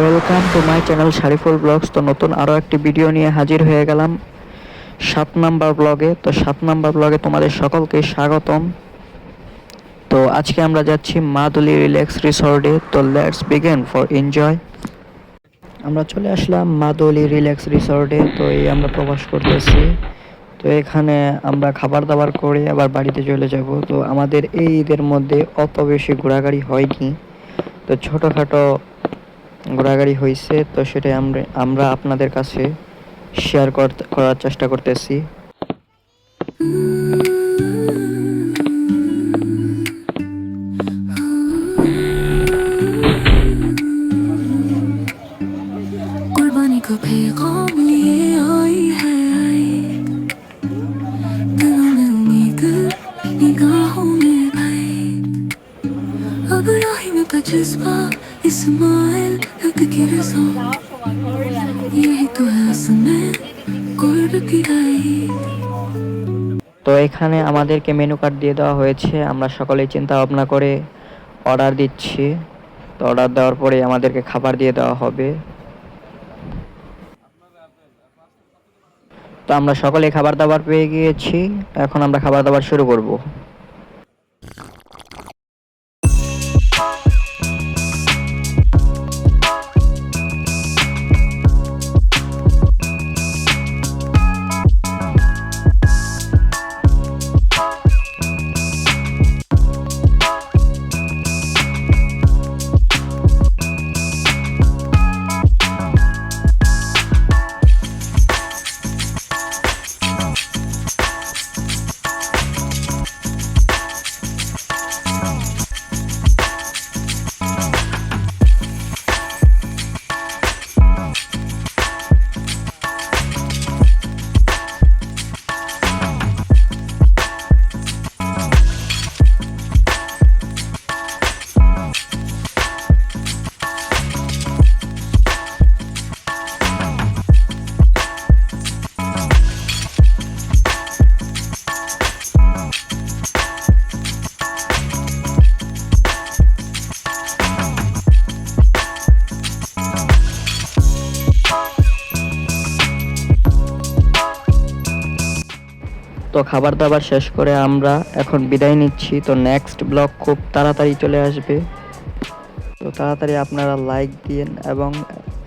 Welcome to my channel Shariful blogs তো নতুন আরও একটি ভিডিও নিয়ে হাজির হয়ে গেলাম। সাত নাম্বার ব্লগে তো সাত নাম্বার ব্লগে তোমাদের সকলকে স্বাগতম। তো আজকে আমরা যাচ্ছি মাদুলি রিল্যাক্স রিসর্টে তো লেটস বিগেন ফর এনজয় আমরা চলে আসলাম মাদুলি রিল্যাক্স রিসর্টে তো এই আমরা প্রবাস করতেছি। তো এখানে আমরা খাবার দাবার করে আবার বাড়িতে চলে যাব। তো আমাদের এই ঈদের মধ্যে অত বেশি ঘোরাঘুরি হয়নি। তো ছোটোখাটো ঘোরাঘাড়ি হয়েছে তো সেটা আমরা আমরা আপনাদের কাছে শেয়ার করার চেষ্টা করতেছি। কুরবানি کو پیغام जज्बा इस्माइल हक की रजा यही तो है असल में कुर्ब की आई তো এখানে আমাদেরকে মেনু কার্ড দিয়ে দেওয়া হয়েছে আমরা সকলেই চিন্তা ভাবনা করে অর্ডার দিচ্ছি তো অর্ডার দেওয়ার পরে আমাদেরকে খাবার দিয়ে দেওয়া হবে তো আমরা সকলে খাবার দাবার পেয়ে গিয়েছি এখন আমরা খাবার দাবার শুরু করব তো খাবার দাবার শেষ করে আমরা এখন বিদায় নিচ্ছি। তো নেক্সট ব্লগ খুব তাড়াতাড়ি চলে আসবে। তো তাড়াতাড়ি আপনারা লাইক দিন এবং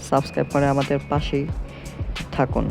সাবস্ক্রাইব করে আমাদের পাশেই থাকুন।